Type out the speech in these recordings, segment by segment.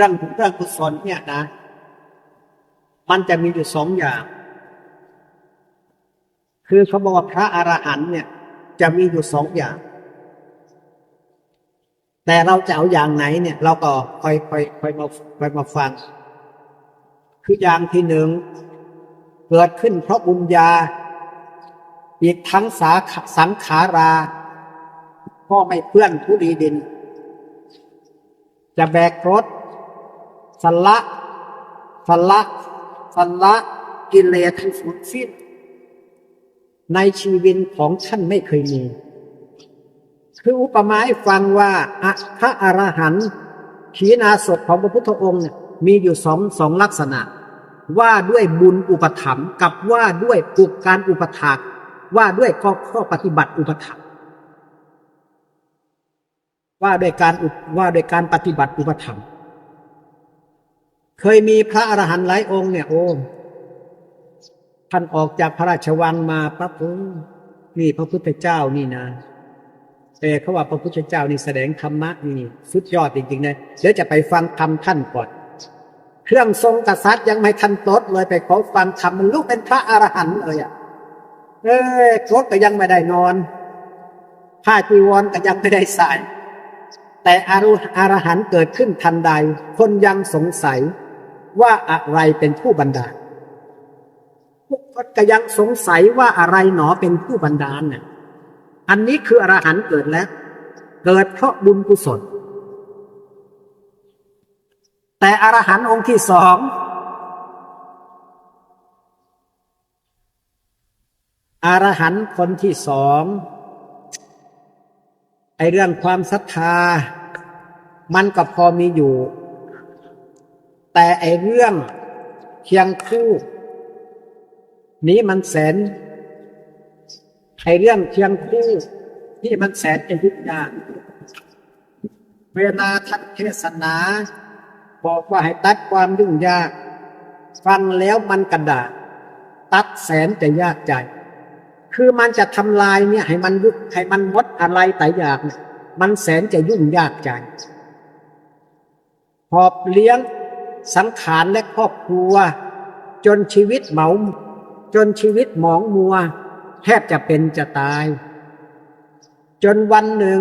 รื่องเรื่องกุศลเนี่ยนะ มันจะมีอยู่สองอย่าง คือเขาบอกว่าพระอรหันต์เนี่ย จะมีอยู่สองอย่าง แต่เราจะเอาอย่างไหนเนี่ย เราก็ค่อยคอยค่อยมาค่อยมาฟัง คืออย่างที่หนึ่งเกิดขึ้นเพราะบุญญา อีกทั้งสาสังขารา ก็ไม่เพื่อนผู้ดีดิน จะแบกรถ สละสละสละกิเลสทั้งสุดสิ้น ในชีวิตของท่านไม่เคยมี คืออุปมาให้ฟังว่าอะพระอรหันต์ขีณาสพของพระพุทธองค์เนี่ยมีอยู่สองสองลักษณะ ว่าด้วยบุญอุปถัมภ์กับว่าด้วยปุกการอุปถากว่าด้วยข้อข้อปฏิบัติอุปถัมภ์ว่าด้วยการว่าด้วยการปฏิบัติอุปถัมภ์ เคยมีพระอรหันต์หลายองค์เนี่ยโอ้ท่านออกจากพระราชวังมาปั๊บโอ้นี่พระพุทธเจ้านี่นะแต่เขาว่าพระพุทธเจ้านี่แสดงธรรมะนี่สุดยอดจริงๆนะเดี๋ยวจะไปฟังธรรมท่านก่อน เครื่องทรงกษัตริย์ยังไม่ทันตดเลยไปขอฟังธรรมมันลูกเป็นพระอรหันต์เลยอะเอ้ยรถก็ยังไม่ได้นอนผ้าจีวรก็ยังไม่ได้ใส่แต่อารุอรหันต์เกิดขึ้นทันใด คนยังสงสัย ว่าอะไรเป็นผู้บันดาลพวกคนก็ยังสงสัยว่าอะไรหนอเป็นผู้บันดาลเนี่ยอันนี้คืออรหันต์เกิดแล้ว เกิดเพราะบุญกุศล แต่อรหันต์องค์ที่สองอรหันต์คนที่สองไอเรื่องความศรัทธา มันก็พอมีอยู่ แต่ไอเรื่องเคียงคู่ นี้มันแสนไอเรื่องเคียงคู่ที่มันแสนจะยุ่งยากเวลาท่านเทศนา บอกว่าให้ตัดความยุ่งยาก ฟังแล้วมันกระดาษตัดแสนจะยากใจ คือมันจะทำลายเนี่ย ให้มันยุบให้มันวดอะไรแต่อยางเนี่ยมันแสนจะยุ่งยากใจหอบเลี้ยง สังขารและครอบครัว จนชีวิตเหมา จนชีวิตหมองมัว แทบจะเป็นจะตาย จนวันหนึ่ง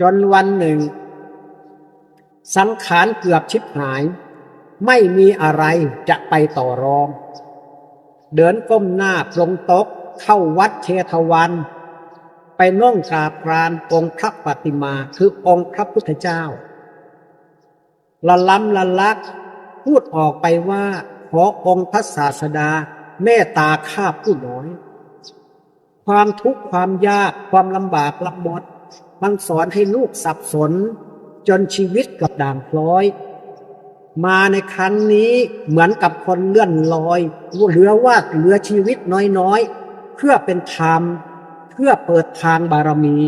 จนวันหนึ่ง สังขารเกือบชิบหาย ไม่มีอะไรจะไปต่อรอง เดินก้มหน้าปรงตกเข้าวัดเชทวันไปน่องกราบกรานองค์พระปฏิมาคือองค์พระพุทธเจ้า ละล้ำละลัก พูดออกไปว่า ขอองค์พระศาสดาเมตตาข้าผู้น้อย ความทุกข์ความยากความลำบากลำบนมันสอนให้ลูกสับสน จนชีวิตกับด่างพร้อย มาในครั้งนี้เหมือนกับคนเลื่อนลอยเหลือว่าเหลือชีวิตน้อยๆ เพื่อเป็นธรรม เพื่อเปิดทางบารมี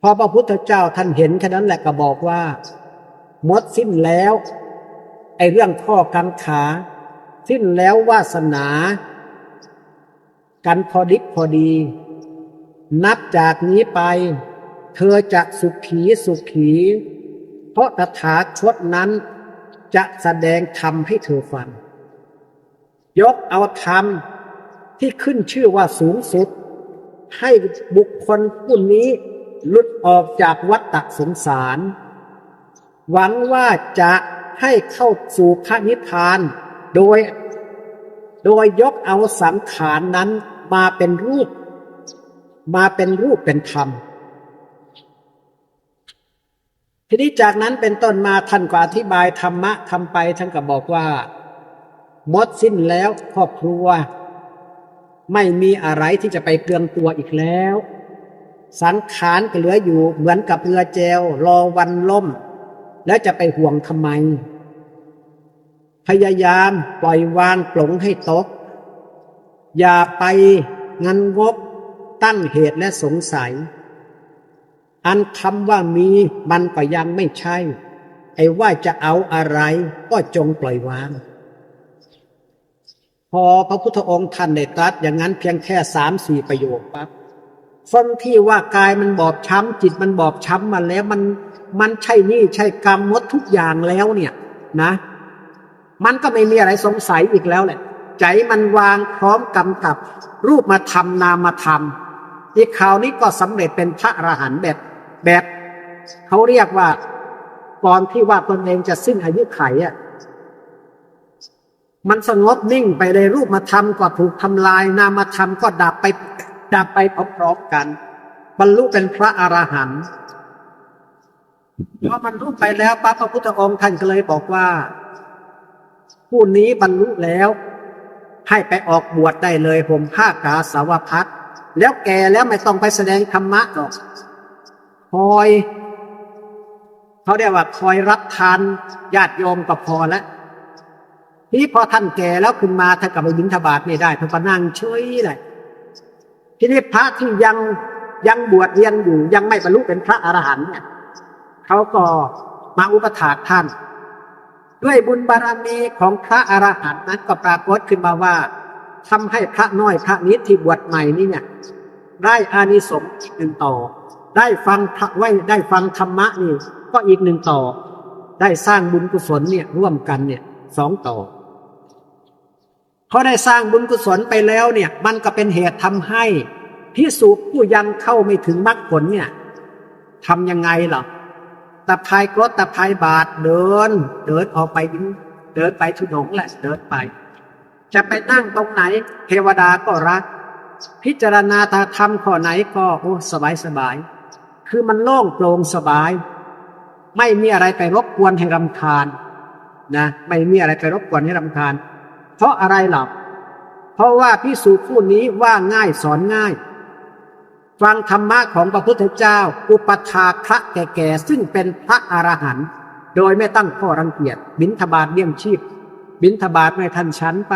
พอพระพุทธเจ้าท่านเห็นแค่นั้นแหละก็บอกว่า หมดสิ้นแล้วไอเรื่องข้อกังขา สิ้นแล้ววาสนา กันพอดิบพอดี นับจากนี้ไป เธอจะสุขีสุขี เพราะตถาคตนั้นจะแสดงธรรมให้เธอฟัง ยกเอาธรรมที่ขึ้นชื่อว่าสูงสุด ให้บุคคลผู้นี้ลุดออกจากวัฏสงสาร หวังว่าจะให้เข้าสู่พระนิพพานโดย โดยยกเอาสังขารนั้นมาเป็นรูป มาเป็นรูปเป็นธรรม ทีนี้จากนั้นเป็นต้นมาท่านก็อธิบายธรรมะทำไปท่านก็บอกว่า หมดสิ้นแล้วครอบครัว ไม่มีอะไรที่จะไปเกลืองตัวอีกแล้ว สังขารก็เหลืออยู่เหมือนกับเรือเจลรอวันล่ม แล้วจะไปห่วงทำไม พยายามปล่อยวางปลงให้ตก อย่าไปงันงกตั้งเหตุและสงสัย อันคำว่ามีมันก็ยังไม่ใช่ ไอ้ว่าจะเอาอะไรก็จงปล่อยวาง พอพระพุทธองค์ท่านได้ตรัสอย่างนั้นเพียงแค่สามสี่ประโยคปั๊บ คนที่ว่ากายมันบอบช้ำ จิตมันบอบช้ำมาแล้วมันมันใช่นี่ใช่กรรมหมดทุกอย่างแล้วเนี่ยนะ มันก็ไม่มีอะไรสงสัยอีกแล้วแหละ ใจมันวางพร้อมกำกับ รูปมาทำนามมาทำอีกคราวนี้ก็สำเร็จเป็นพระอรหันต์แบบแบบเขาเรียกว่าก่อนที่ว่าตนเองจะสิ้นอายุไขอะมันสงบนิ่งไปเลยรูปมาทำก็ถูกทำลายนามธรรมก็ดับไป ดับไปพร้อมๆกัน บรรลุเป็นพระอรหันต์พอมันรู้ไปแล้วปั๊บพระพุทธองค์ท่านก็เลยบอกว่า ผู้นี้บรรลุแล้ว ให้ไปออกบวชได้เลยผมผ้ากาสาวพัดแล้วแก่แล้วไม่ต้องไปแสดงธรรมะหรอกคอยเขาเรียกว่าคอยรับทานญาติโยมก็พอแล้วทีนี้พอท่านแก่แล้วขึ้นมาท่านกลับไปบิณฑบาตไม่ได้ท่านก็นั่งเฉยเลย ทีนี้พระที่ยังยังบวชเรียนอยู่ ยังไม่บรรลุเป็นพระอรหันต์เนี่ยเขาก็มาอุปถากท่าน ด้วยบุญบารมีของพระอรหันต์นั้นก็ปรากฏขึ้นมาว่าทำให้พระน้อยพระนิดที่บวชใหม่นี่เนี่ย ได้อานิสงส์อีกหนึ่งต่อ ได้ฟังพระไว้ได้ฟังธรรมะนี่ ก็อีกหนึ่งต่อ ได้สร้างบุญกุศลเนี่ยร่วมกันเนี่ยสองต่อ เพอได้สร้างบุญกุศลไปแล้วเนี่ยมันก็เป็นเหตุทำให้พิสูจผู้ยังเข้าไม่ถึงมรรคผลเนี่ยทำยังไงหรอตะพายกรถตะพายบาทเดิน เดินออกไปเดินไปทุดงแหละเดินไป จะไปนั่งตรงไหน เทวดาก็รัก พิจารณาตาธรรมข้อไหนก็โอ้สบายสบาย คือมันโล่งโปร่งสบาย ไม่มีอะไรไปรบกวนให้รำคาญนะ ไม่มีอะไรไปรบกวนให้รำคาญ เพราะอะไรหรอกเพราะว่าพิสูจน์ผู้นี้ว่าง่ายสอนง่าย ฟังธรรมะของพระพุทธเจ้า อุปถาพระแก่ๆซึ่งเป็นพระอรหันต์โดยไม่ตั้งข้อรังเกียจบิณฑบาตเลี้ยงชีพ บิณฑบาตไม่ทันชั้นไป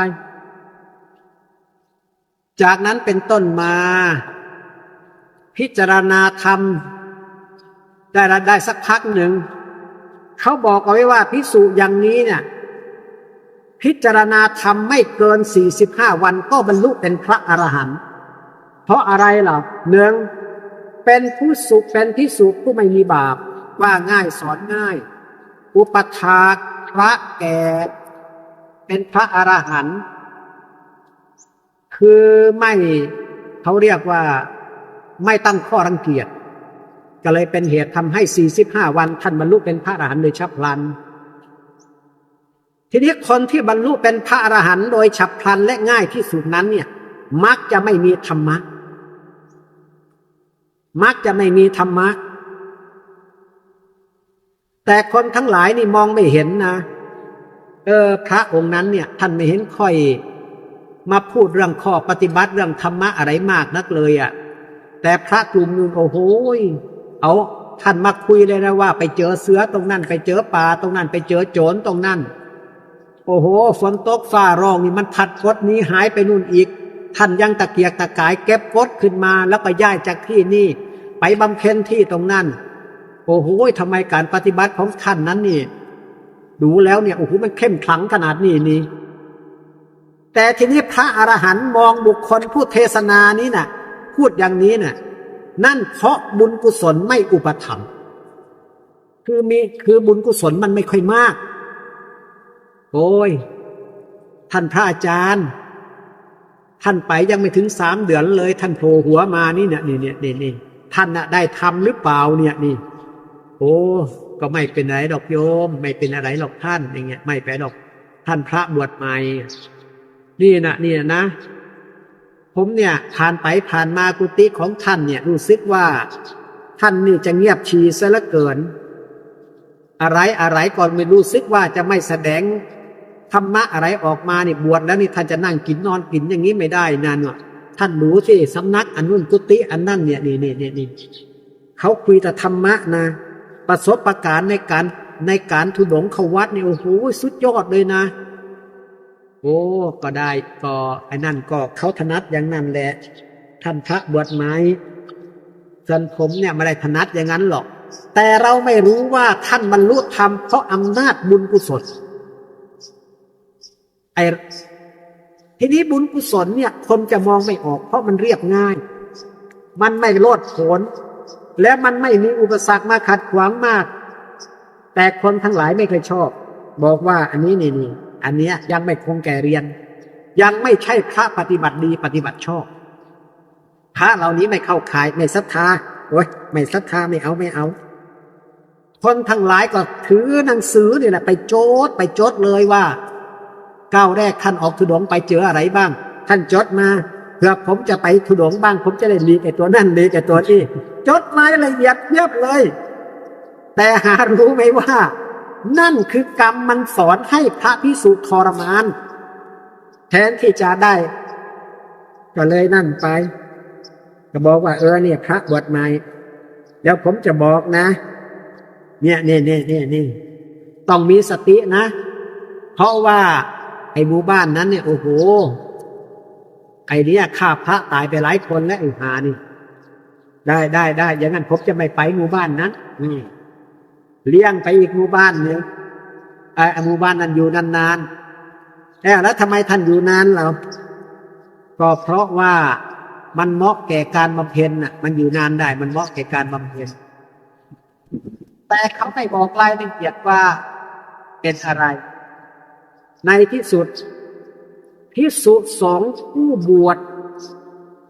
จากนั้นเป็นต้นมา พิจารณาธรรม ได้ละได้สักพักหนึ่ง เขาบอกเอาไว้ว่าพิสูจน์อย่างนี้เนี่ย พิจารณาธรรมไม่เกินสี่สิบห้าวันก็บรรลุเป็นพระอรหันต์เพราะอะไรล่ะหนึ่งเป็นผู้สุขเป็นที่สุขผู้ไม่มีบาป ว่าง่ายสอนง่าย อุปถากพระแก่ เป็นพระอรหันต์คือไม่เขาเรียกว่าไม่ตั้งข้อรังเกียจก็เลยเป็นเหตุทำให้ 45 วันท่านบรรลุเป็นพระอรหันต์โดยฉับพลัน ทีนี้คนที่บรรลุเป็นพระอรหันต์โดยฉับพลันและง่ายที่สุดนั้นเนี่ย มักจะไม่มีธรรมะ มักจะไม่มีธรรมะ แต่คนทั้งหลายนี่มองไม่เห็นนะเออ พระองค์นั้นเนี่ย ท่านไม่เห็นค่อยมาพูดเรื่องข้อปฏิบัติเรื่องธรรมะอะไรมากนักเลยอะ่ะ แต่พระกลุ่มนึงโอ้โหเอาท่านมาคุยเลยนะว่า ไปเจอเสือตรงนั้น ไปเจอปลาตรงนั้น ไปเจอโจรตรงนั้น โอ้โห ฝนตกฟ้าร้องนี่มันพัดกดนี้หายไปนู่นอีก ท่านยังตะเกียกตะกายเก็บกดขึ้นมาแล้วก็ย้ายจากที่นี่ ไปบำเพ็ญที่ตรงนั้น โอ้โหทำไมการปฏิบัติของท่านนั้นนี่ ดูแล้วเนี่ยโอ้โหมันเข้มขลังขนาดนี้นี่แต่ทีนี้พระอรหันต์มองบุคคลผู้เทศนานี้น่ะ พูดอย่างนี้น่ะ นั่นเพราะบุญกุศลไม่อุปถัมภ์คือมีคือบุญกุศลมันไม่ค่อยมาก โอ้ย ท่านพระอาจารย์ ท่านไปยังไม่ถึงสามเดือนเลย ท่านโผล่หัวมานี่เนี่ยนี่เนี่ยนี่นี่ท่านน่ะได้ทำหรือเปล่าเนี่ยนี่ โอ้ ก็ไม่เป็นไรดอกโยม ไม่เป็นอะไรหรอกท่านอย่างเงี้ย ไม่ไปหรอก ท่านพระบวชใหม่ นี่นะนี่นะ ผมเนี่ยผ่านไปผ่านมากุฏิของท่านเนี่ยรู้สึกว่า ท่านนี่จะเงียบชีซะเหลือเกิน อะไรอะไรก่อนไม่รู้สึกว่าจะไม่แสดง ธรรมะอะไรออกมาเนี่ยบวชแล้วนี่ท่านจะนั่งกินนอนกินอย่างนี้ไม่ได้นานวะท่านดูสิสำนักอันนู้นกุฏิอันนั่นเนี่ยนี่นี่นี่นี่เขาคุยแต่ธรรมะนะ ประสบประการในการในการทุดงเขาวัดนี่ยโอ้โหสุดยอดเลยนะ โอ้ก็ได้ก็ไอ้นั่นก็เขาถนัดอย่างนั้นแหละท่านพระบวชไหมส่วนผมเนี่ยไม่ได้ถนัดอย่างนั้นหรอก แต่เราไม่รู้ว่าท่านบรรลุธรรมเพราะอำนาจบุญกุศล ไอ้ทีนี้บุญกุศลเนี่ยคนจะมองไม่ออก เพราะมันเรียบง่าย มันไม่โลดโผนและมันไม่มีอุปสรรคมาขัดขวางมาก แต่คนทั้งหลายไม่เคยชอบ บอกว่าอันนี้นี่นี่อันเนี้ยยังไม่คงแก่เรียน ยังไม่ใช่พระปฏิบัติดีปฏิบัติชอบพระเหล่านี้ไม่เข้าข่ายไม่ศรัทธาโอ้ยไม่ศรัทธาไม่เอาไม่เอา คนทั้งหลายก็ถือหนังสือเนี่ยแหละไปโจทย์ไปโจดเลยว่า ก้าวแรกท่านออกทุดงไปเจออะไรบ้าง ท่านจดมาเพื่อผมจะไปทุดงบ้าง ผมจะได้ลีกไอ้ตัวนั่นลีกไอ้ตัวนี้จดรายละเอียดเยียบเลย แต่หารู้ไหมว่า นั่นคือกรรมมันสอนให้พระพิสุทรมาน แทนที่จะได้ ก็เลยนั่นไป ก็บอกว่าเออเนี่ย พระบวชใหม่เดี๋ยวผมจะบอกนะ เนี่ยเนี่ยเนี่ยเนี่ยนี่ต้องมีสตินะ เพราะว่า ไอ้หมู่บ้านนั้นเนี่ยโอ้โหไอ้เนี่ยฆ่าพระตายไปหลายคนแล้วไอ้หานี่ ได้ได้ได้อย่างนั้นผมจะไม่ไปหมู่บ้านนั้นอืมเลี้ยงไปอีกหมู่บ้านหนึ่งไอ้หมู่บ้านนั้นอยู่นานๆแล้วแล้วทำไมท่านอยู่นานเราก็เพราะว่ามันเหมาะแก่การบำเพ็ญน่ะ มันอยู่นานได้ มันเหมาะแก่การบำเพ็ญแต่เขาไม่บอกรายละเอียดว่าเป็นอะไร ในที่สุดพิสุสองผู้บวช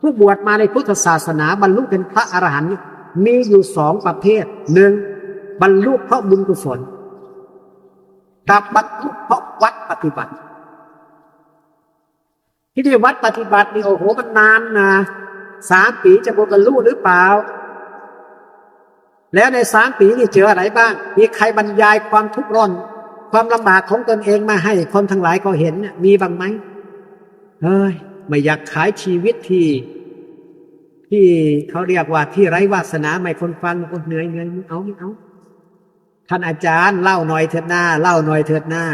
ผู้บวชมาในพุทธศาสนาบรรลุเป็นพระอรหันต์มีอยู่สองประเภทหนึ่งบรรลุเพราะบุญกุศลกับบรรลุเพราะวัดปฏิบัติ ที่ที่วัดปฏิบัตินี่โอ้โหมันนานนะสามปีจะบรรลุหรือเปล่า แล้วในสามปีนี่เจออะไรบ้าง มีใครบรรยายความทุกข์ร้อน ความลำบากของตนเองมาให้คนทั้งหลายเขาเห็นมีบ้างไหมเฮ้ยไม่อยากขายชีวิตที่ที่เขาเรียกว่าที่ไร้วาสนาไม่คนฟังก็เหนื่อยเงินเอาเอาท่านอาจารย์เล่าหน่อยเถิดหน้า เล่าหน่อยเถิดหน้า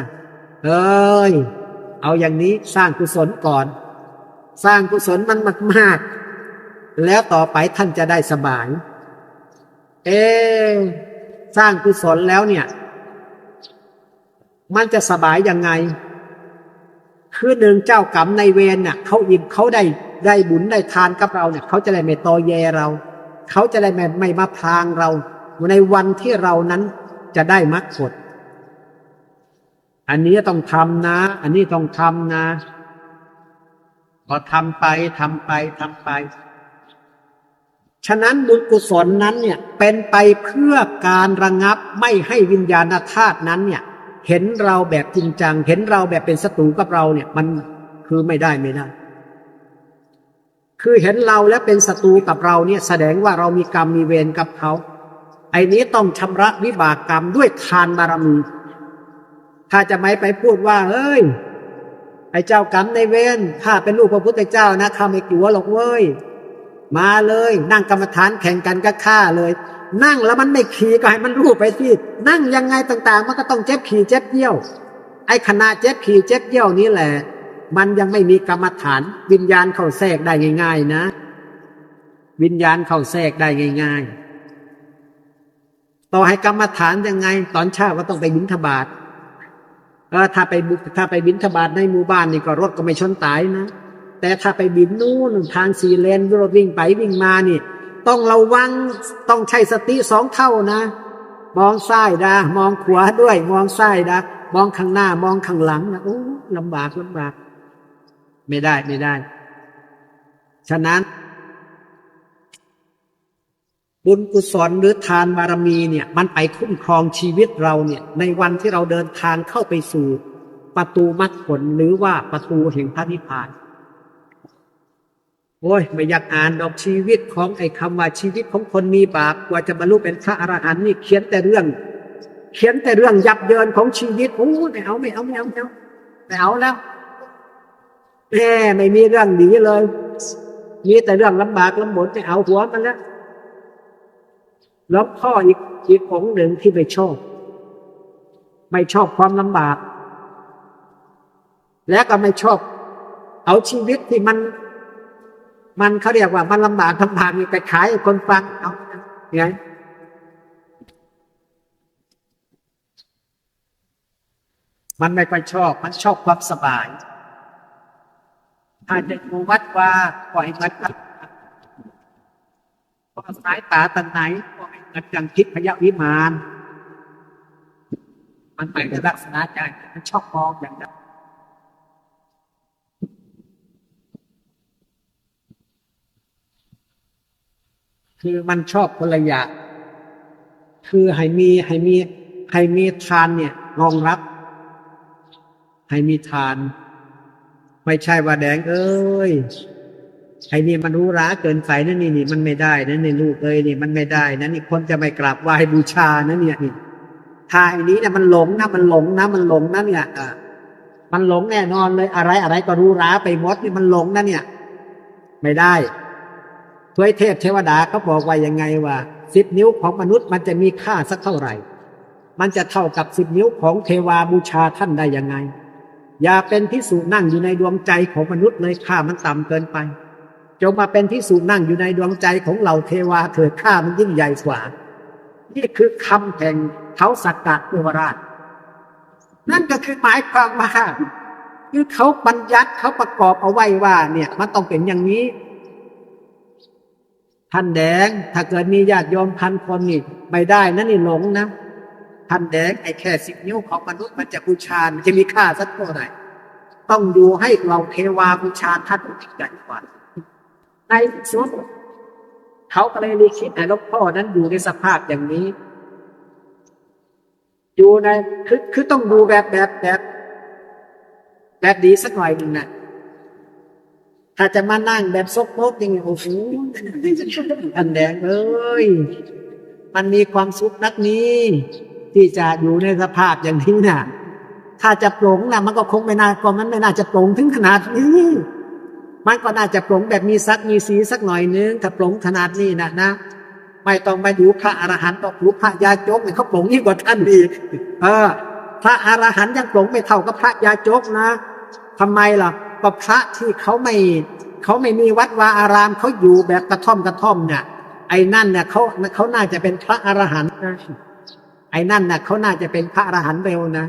เอ้ย เอาอย่างนี้สร้างกุศลก่อน สร้างกุศลมันมากๆแล้วต่อไปท่านจะได้สบาย เอ สร้างกุศลแล้วเนี่ย มันจะสบายยังไง คือหนึ่งเจ้ากรรมในเวรเนี่ยเขาอิ่มเขาได้ได้บุญได้ทานกับเราเนี่ยเขาจะได้ไม่ตอแยเรา เขาจะได้ไม่ไม่มาพรางเรา ในวันที่เรานั้นจะได้มรรคผลอันนี้ต้องทำนะ อันนี้ต้องทำนะพอทำไปทำไปทำไป ฉะนั้นบุญกุศลนั้นเนี่ยเป็นไปเพื่อการระงับไม่ให้วิญญาณธาตุนั้นเนี่ย เห็นเราแบบจริงจัง เห็นเราแบบเป็นศัตรูกับเราเนี่ย มันคือไม่ได้ไม่ได้ คือเห็นเราแล้วเป็นศัตรูกับเราเนี่ย แสดงว่าเรามีกรรมมีเวรกับเขา ไอ้นี้ต้องชำระวิบากกรรมด้วยทานบารมี ถ้าจะไม่ไปพูดว่าเฮ้ย ไอ้เจ้ากรรมในเวรข้าเป็นลูกพระพุทธเจ้านะข้าไม่กลัวหรอกเว้ย มาเลย นั่งกรรมฐานแข่งกันก็ฆ่าเลย นั่งแล้วมันไม่ขี่ก็ให้มันรู้ไปที่นั่งยังไงต่างๆ มันก็ต้องเจ็บขี่เจ็บเยี่ยว ไอ้ขณะเจ็บขี่เจ็บเยี่ยวนี้แหละ มันยังไม่มีกรรมฐานวิญญาณเข้าแทรกได้ง่าย ๆ นะ วิญญาณเข้าแทรกได้ง่าย ๆ ต่อให้กรรมฐานยังไง ตอนเช้าก็ต้องไปบิณฑบาตเออถ้าไปบุถ้าไปบิณฑบาตในหมู่บ้านนี่ก็รถก็ไม่ชนตายนะแต่ถ้าไปบินนู่นทางสี่เลนรถวิ่งไปวิ่งมานี่ ต้องระวังต้องใช้สติสองเท่านะ มองซ้ายนะมองขวาด้วย มองซ้ายนะมองข้างหน้ามองข้างหลังนะโอ้ลำบากลำบาก ไม่ได้ไม่ได้ ฉะนั้น บุญกุศลหรือทานบารมีเนี่ย มันไปคุ้มครองชีวิตเราเนี่ย ในวันที่เราเดินทางเข้าไปสู่ ประตูมรรคผลหรือว่าประตูแห่งพระนิพพาน โอ้ยไม่อยากอ่านดอกชีวิตของไอ้คำว่าชีวิตของคนมีบาปกว่าจะบรรลุเป็นพระอรหันต์นี่เขียนแต่เรื่อง เขียนแต่เรื่องยับเยินของชีวิตโอ้ไม่เอาไม่เอาไม่เอาไม่เอาไม่เอาแล้วแหมไม่มีเรื่องดีเลย มีแต่เรื่องลำบากลำบนไม่เอาหัวมันแล้วแล้วพ่ออีกอีกองหนึ่งที่ไม่ชอบ ไม่ชอบความลำบาก และก็ไม่ชอบ เอาชีวิตที่มัน มันเขาเรียกว่ามันลำบากลำบากมีไปขายคนฟังเอาไงมันไม่ค่อยชอบ มันชอบความสบายถ้าเด็กมูวัดว่าปล่อยมันพอสายตาตันไหนก็ไม่เหมือนอย่างทิดพยาวิมาน มันหมายถึงลักษณะใจมันชอบมองอย่างนั้น คือมันชอบคนละอย่างคือให้มีให้มีให้มีทานเนี่ยรองรับ ให้มีทาน ไม่ใช่ว่าแดง เอ้ยไอ้นี่มันรู้ร้าเกินไปนั่นนี่นี่มันไม่ได้นะนี่ลูกเอ้ยนี่มันไม่ได้นะนี่คนจะไม่กราบไหว้บูชานะเนี่ยนี่ทายนี้เนี่ยมันหลงนะมันหลงนะมันหลงนะเนี่ยอะมันหลงแน่นอนเลยอะไรอะไรก็รู้ร้าไปหมดนี่มันหลงนะเนี่ย ไม่ได้ ทวยเทพเทวดาเขาบอกว่ายังไงว่าสิบนิ้วของมนุษย์มันจะมีค่าสักเท่าไหร่ มันจะเท่ากับสิบนิ้วของเทวาบูชาท่านได้ยังไง อย่าเป็นที่สูจนั่งอยู่ในดวงใจของมนุษย์เลยค่ามันต่ำเกินไปจงมาเป็นที่สูจนั่งอยู่ในดวงใจของเหล่าเทวาเถิดค่ามันยิ่งใหญ่กว่า นี่คือคำแห่งเท้าสักกะเทวราช นั่นก็คือหมายความว่าคือเขาบัญญัติเขาประกอบเอาไว้ว่า เนี่ยมันต้องเป็นอย่างนี้ ท่านแดง ถ้าเกิดมีญาติโยมพันคนนี่ไม่ได้นะนี่หลงนะท่านแดงไอ้แค่สิบนิ้วของมนุษย์มันจะบูชามันจะมีค่าสักเท่าไหร่ต้องดูให้เราเทวาบูชาท่านใหญ่กว่าในสุดเขาก็เลยลิขิตให้หลวงพ่อนั้นอยู่ในสภาพอย่างนี้ อยู่ในคือคือต้องดูแบบแบบแบบแบบดีสักหน่อยหนึ่งนะ ถ้าจะมานั่งแบบซกมกอย่างนี้โอ้โหอันแดงเอ้ยมันมีความสุขนักนี้ ที่จะอยู่ในสภาพอย่างนี้น่ะ ถ้าจะปลงนะมันก็คงไม่น่าก็มันไม่น่าจะปลงถึงขนาดนี้ มันก็น่าจะปลงแบบมีสักมีสีสักหน่อยนึงถ้าปลงขนาดนี้นะนะไม่ต้องมาอยู่พระอรหันต์ต้องรู้พระยาจกเนี่ยเขาปลงยิ่งกว่าท่านอีกเออพระอรหันต์ยังปลงไม่เท่ากับพระยาจกนะทำไมล่ะ ก็พระที่เขาไม่เขาไม่มีวัดวาอารามเขาอยู่แบบกระท่อมกระท่อมเนี่ย ไอ้นั่นเนี่ยเขาเขาน่าจะเป็นพระอรหันต์นะไอ้นั่นน่ะเขาน่าจะเป็นพระอรหันต์เร็วนะ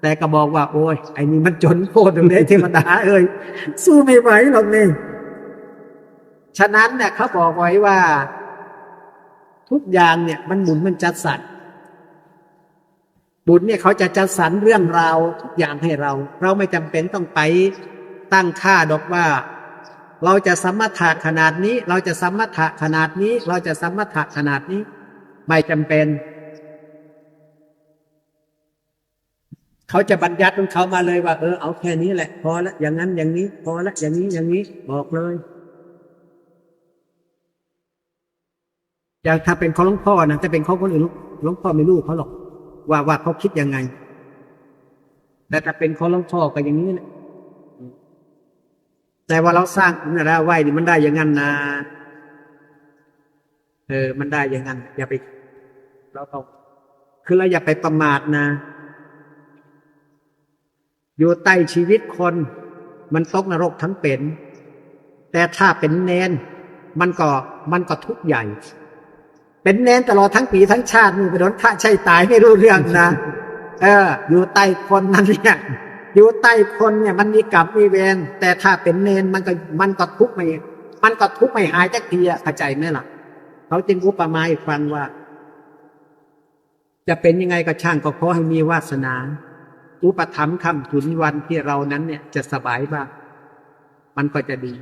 แต่ก็บอกว่า โอ้ยไอ้นี่มันจนโคตรเลยเทวดาเอ้ยสู้ไม่ไหวหรอกนี่ฉะนั้นเนี่ยเขาบอกไว้ว่า ทุกอย่างเนี่ย มันหมุนมันจัดสรร บุญเนี่ยเขาจะจัดสรรเรื่องราวทุกอย่างให้เรา เราไม่จำเป็นต้องไปตั้งค่าดอกว่า เราจะสมถะขนาดนี้ เราจะสมถะขนาดนี้ เราจะสมถะขนาดนี้ ไม่จำเป็น เขาจะบัญญัติของเขามาเลยว่า เออเอาแค่นี้แหละ พอละอย่างนั้นอย่างนี้ พอละอย่างนี้อย่างนี้บอกเลยอย่างถ้าเป็นของหลวงพ่อนะถ้าเป็นของคนอื่นหลวงพ่อไม่รู้เขาหรอก ว่าว่าเขาคิดยังไง แต่ถ้าเป็นของหลวงพ่อก็อย่างนี้แหละแต่ว่าเราสร้างคุณนะไว้นี่มันได้อย่างนั้นนะเออ มันได้อย่างนั้น อย่าไป เราต้องคือเราอย่าไปประมาทนะ อยู่ใต้ชีวิตคน มันตกนรกทั้งเป็น แต่ถ้าเป็นเนน มันก็มันก็ทุกข์ใหญ่ เป็นเนนตลอดทั้งปีทั้งชาตินี่ไปโดนฆ่าใช่ตายไม่รู้เรื่องนะเออ อยู่ใต้คนนั้นเนี่ยอยู่ใต้คนเนี่ย มันมีกรรมมีเวรแต่ถ้าเป็นเนนมันก็มันก็ทุกข์ไม่มันก็ทุกข์ไม่หายจักทีอะเข้าใจไหมล่ะเขาจึงอุปมาให้ฟังว่า จะเป็นยังไงก็ช่างก็ขอให้มีวาสนาอุปถัมภ์คำถุนวันที่เรานั้นเนี่ยจะสบายบ้างมันก็จะดี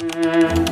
Thank